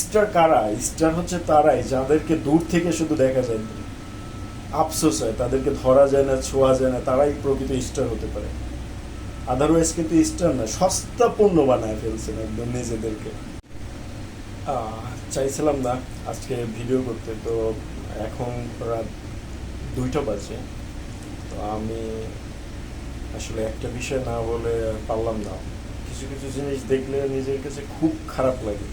Star কারা? Star হচ্ছে তারাই, যাদেরকে দূর থেকে শুধু দেখা যায় আফসোস হয়, তাদেরকে ধরা যায় না, ছোঁয়া যায় না, তারাই প্রকৃত স্টার হতে পারে। আদারওয়াইজ কিন্তু স্টার না, সস্তা পণ্য বানায় ফেলছেন একদম নিজেদেরকে। চাইছিলাম না আজকে ভিডিও করতে, তো এখন রাত দুইটা বাজে। তো আমি আসলে একটা বিষয় না বলে পারলাম না। কিছু কিছু জিনিস দেখলে নিজের কাছে খুব খারাপ লাগে।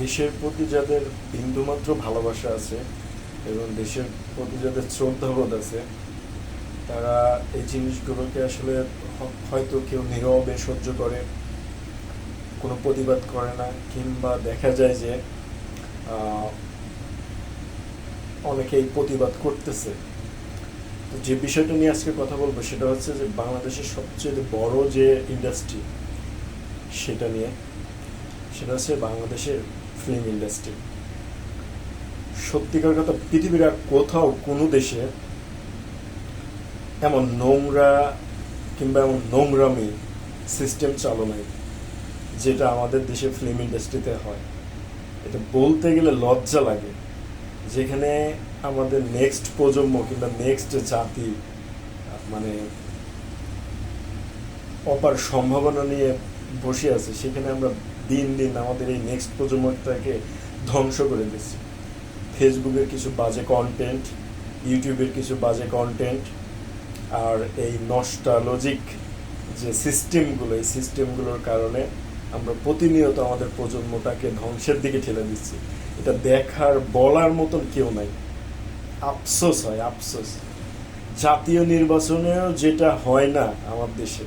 দেশের প্রতি যাদের বিন্দুমাত্র ভালোবাসা আছে এবং দেশের প্রতি যাদের শ্রদ্ধাবোধ আছে, তারা এই জিনিসগুলোকে আসলে হয়তো কেউ নীরবে সহ্য করে, কোনো প্রতিবাদ করে না, কিংবা দেখা যায় যে অনেকেই প্রতিবাদ করতেছে। তো যে বিষয়টা নিয়ে আজকে কথা বলব সেটা হচ্ছে যে বাংলাদেশের সবচেয়ে বড় যে ইন্ডাস্ট্রি সেটা নিয়ে। সেটা হচ্ছে বাংলাদেশের ফিল্ম ইন্ডাস্ট্রি সত্যিকার কথা, পৃথিবীর আর কোথাও কোনো দেশে এমন নোংরা কিংবা এমন নোংরামি সিস্টেম চালু নাই, যেটা আমাদের দেশে ফিল্ম ইন্ডাস্ট্রিতে হয়। এটা বলতে গেলে লজ্জা লাগে, যেখানে আমাদের নেক্সট প্রজন্ম কিংবা নেক্সট জাতি মানে অপার সম্ভাবনা নিয়ে বসে আছে, সেখানে আমরা দিন দিন আমাদের এই নেক্সট প্রজন্মটাকে ধ্বংস করে দিচ্ছে। ফেসবুকের কিছু বাজে কন্টেন্ট ইউটিউবের কিছু বাজে কন্টেন্ট আর এই নস্টালজিক যে সিস্টেমগুলো এই সিস্টেমগুলোর কারণে আমরা প্রতিনিয়ত আমাদের প্রজন্মটাকে ধ্বংসের দিকে ঠেলে দিচ্ছি। এটা দেখার, বলার মতন কেউ নাই। আফসোস হয়, আফসোস। জাতীয় নির্বাচনেও যেটা হয় না আমার দেশে,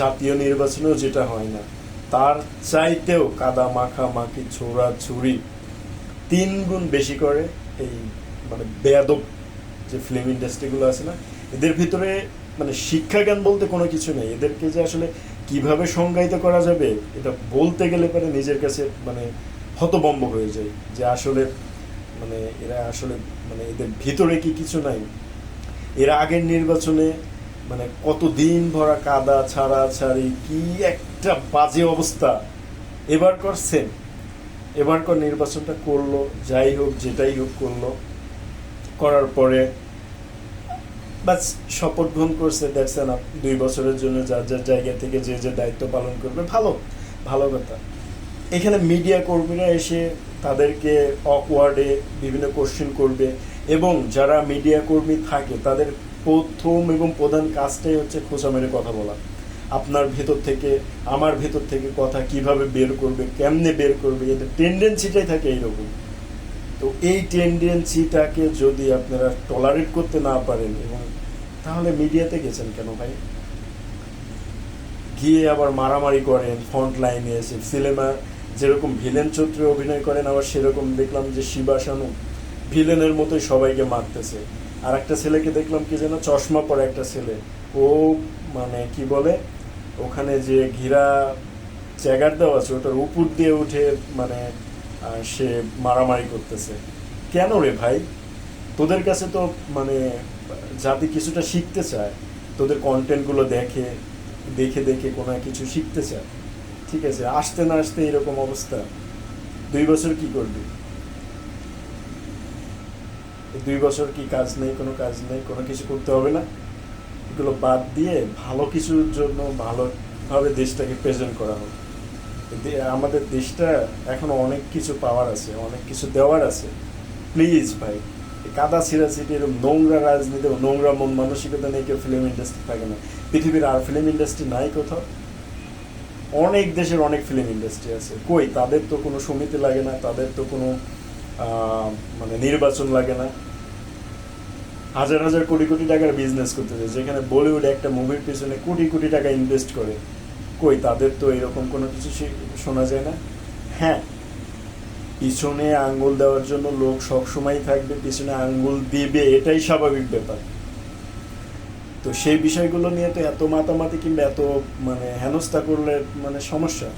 জাতীয় নির্বাচনেও যেটা হয় না। তার চাইতেও কাদা মাখা মাখি ছোড়া ছুরি তিন গুণ বেশি করে এই মানে বেয়াদব যে ফিল্ম ইন্ডাস্ট্রিগুলো আছে না, এদের ভিতরে মানে শিক্ষা জ্ঞান বলতে কোনো কিছু নেই। এদেরকে যে আসলে কীভাবে সংজ্ঞায়িত করা যাবে, এটা বলতে গেলে পরে নিজের কাছে মানে হতবম্ব হয়ে যায় যে আসলে মানে এরা আসলে মানে এদের ভিতরে কি কিছু নাই। এরা আগের নির্বাচনে মানে কত দিন ভরা কাদা, ছাড়া, ছাড়ি, কি একটা বাজে অবস্থা। এবার করছেন এবারকার নির্বাচনটা করল, যাই হোক, যেটাই হোক করল। করার পরে বাস শপথ গ্রহণ করছে, দেখছেন দুই বছরের জন্য যার যার জায়গা থেকে যে যে দায়িত্ব পালন করবে, ভালো ভালো কথা। এখানে মিডিয়া কর্মীরা এসে তাদেরকে অকওয়ার্ডে বিভিন্ন কোশ্চেন করবে এবং যারা মিডিয়া কর্মী থাকে, তাদের প্রথম এবং প্রধান কাজটাই হচ্ছে খোঁচা মেরে কথা বলা। আপনার ভেতর থেকে, আমার ভেতর থেকে কথা কীভাবে বের করবে, কেমনে বের করবে, এদের টেন্ডেন্সিটাই থাকে এইরকম। তো এই টেন্ডেন্সিটাকে যদি আপনারা টলারেট করতে না পারেন এবং তাহলে মিডিয়াতে গেছেন কেন ভাই? গিয়ে আবার মারামারি করেন ফ্রন্ট লাইনে এসে সিনেমা যেরকম ভিলেন চরিত্রে অভিনয় করেন, আবার সেরকম দেখলাম যে শিবা শানু ভিলেনের মতোই সবাইকে মারতেছে। আর একটা ছেলেকে দেখলাম কি যেন চশমা পরে একটা ছেলে। ও মানে কি বলে? ওখানে যে ঘিরা জায়গার দেওয়া আছে, ওটার উপর দিয়ে উঠে মানে সে মারামারি করতেছে। কেন রে ভাই? তোদের কাছে তো মানে জাতি কিছুটা শিখতে চায়, তোদের কন্টেন্টগুলো দেখে দেখে দেখে কোনো কিছু শিখতে চায়। ঠিক আছে, আসতে না আসতে এরকম অবস্থা। দুই বছর কি করবি? দুই বছর কি কাজ নেই, কোনো কাজ নেই, কোনো কিছু করতে হবে না। এগুলো বাদ দিয়ে ভালো কিছুর জন্য ভালোভাবে দেশটাকে প্রেজেন্ট করা হোক। আমাদের দেশটা এখনও অনেক কিছু পাওয়ার আছে, অনেক কিছু দেওয়ার আছে। প্লিজ ভাই কাদা ছিঁড়াছিটি এরকম নোংরা রাজনীতি নোংরা মন মানসিকতা নিয়ে কেউ ফিল্ম ইন্ডাস্ট্রি থাকে না। পৃথিবীর আর ফিল্ম ইন্ডাস্ট্রি নাই কোথাও। অনেক দেশের অনেক ফিল্ম ইন্ডাস্ট্রি আছে। কই, তাদের তো কোনো সমিতি লাগে না, তাদের তো কোনো মানে নির্বাচন লাগে না। হাজার হাজার কোটি কোটি টাকার বিজনেস করতেছে, যেখানে বলিউড একটা মুভির পিছনে কোটি কোটি টাকা ইনভেস্ট করে। কই, তাদের তো এরকম কোনো কিছু শোনা যায় না। হ্যাঁ পিছনে আঙ্গুল দেওয়ার জন্য লোক সবসময় থাকবে, পিছনে আঙ্গুল দিবে, এটাই স্বাভাবিক ব্যাপার। তো সেই বিষয়গুলো নিয়ে তো এত মাতামাতি কিংবা এত মানে হেনস্থা করলে মানে সমস্যা।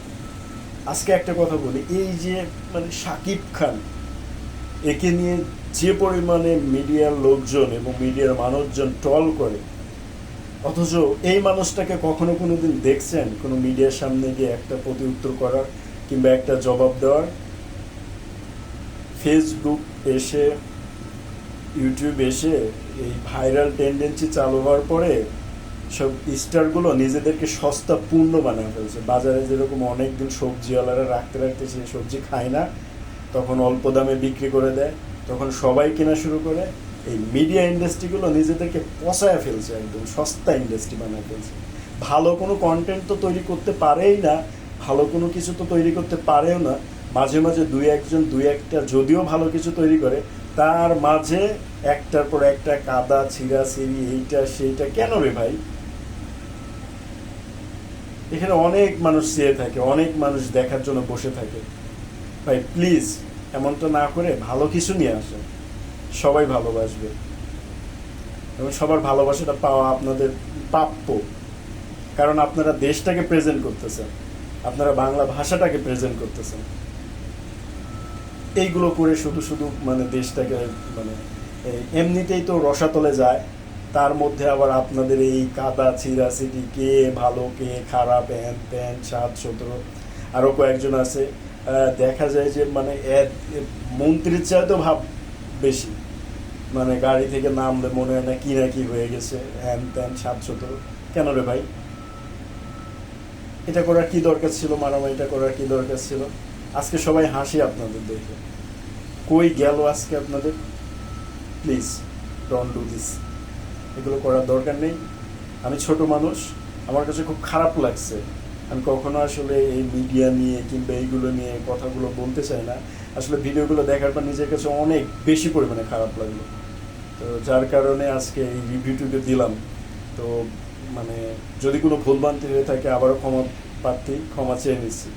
আজকে একটা কথা বলি, এই যে মানে সাকিব খান একে নিয়ে যে পরিমাণে মিডিয়ার লোকজন এবং মিডিয়ার মানুষজন ট্রল করে, অথচ এই মানুষটাকে কখনো কোনো দিন দেখছেন কোনো মিডিয়ার সামনে গিয়ে একটা প্রতি উত্তর করার কিংবা একটা জবাব দেওয়ার? ফেসবুক এসে ইউটিউব এসে এই ভাইরাল টেন্ডেন্সি চালু হওয়ার পরে সব স্টারগুলো নিজেদেরকে সস্তা পূর্ণ বানায় ফেলছে। বাজারে যেরকম অনেকদিন সবজিওয়ালারা রাখতে রাখতে সেই সবজি খায় না তখন অল্প দামে বিক্রি করে দেয়, তখন সবাই কেনা শুরু করে। এই মিডিয়া ইন্ডাস্ট্রিগুলো নিজেদেরকে পচায় ফেলছে একদম, সস্তা ইন্ডাস্ট্রি বানায় ফেলছে। ভালো কোনো কন্টেন্ট তো তৈরি করতে পারেই না, ভালো কোনো কিছু তো তৈরি করতে পারেও না। মাঝে মাঝে দুই একজন, দুই একটা যদিও ভালো কিছু তৈরি করে, তার মাঝে একটার পর একটা কাদা, ছিঁড়া, ছিঁড়ি, এইটা, সেইটা। কেন রে ভাই? এখানে অনেক মানুষ চেয়ে থাকে, অনেক মানুষ দেখার জন্য বসে থাকে। ভাই প্লিজ এমনটা না করে ভালো কিছু নিয়ে আসেন। সবাই ভালোবাসবে। এবং সবার ভালোবাসাটা পাওয়া আপনাদের প্রাপ্য। কারণ আপনারা দেশটাকে প্রেজেন্ট করতেছেন। আপনারা বাংলা ভাষাটাকে প্রেজেন্ট করতেছেন। এইগুলো করে শুধু শুধু মানে দেশটাকে মানে এমনিতেই তো রসাতলে যায়। তার মধ্যে আবার আপনাদের এই কাদা ছিঁড়াছিটি কে ভালো, কে খারাপ হ্যান ত্যান সাত, সতেরো। আরও কয়েকজন আছে। দেখা যায় যে মানে মন্ত্রীর চাইতেও ভাব বেশি। মানে গাড়ি থেকে নামলে মনে হয় না কি না কি হয়ে গেছে হ্যান ত্যান সাত সতেরো কেন রে ভাই? এটা করার কি দরকার ছিল? মারামারিটা করার কি দরকার ছিল? আজকে সবাই হাসি আপনাদের দেখে। কই গেল আজকে আপনাদের? প্লিজ ডন ডু দিস এগুলো করার দরকার নেই। আমি ছোট মানুষ, আমার কাছে খুব খারাপ লাগছে। আমি কখনো আসলে এই মিডিয়া নিয়ে কিংবা এইগুলো নিয়ে কথাগুলো বলতে চাই না। আসলে ভিডিওগুলো দেখার পর নিজের কাছে অনেক বেশি পরিমাণে খারাপ লাগল। তো যার কারণে আজকে এই রিভিউটিকে দিলাম। তো মানে যদি কোনো ভুলভ্রান্তি হয়ে থাকে, আবারও ক্ষমা প্রার্থী, ক্ষমা চেয়ে নিচ্ছি।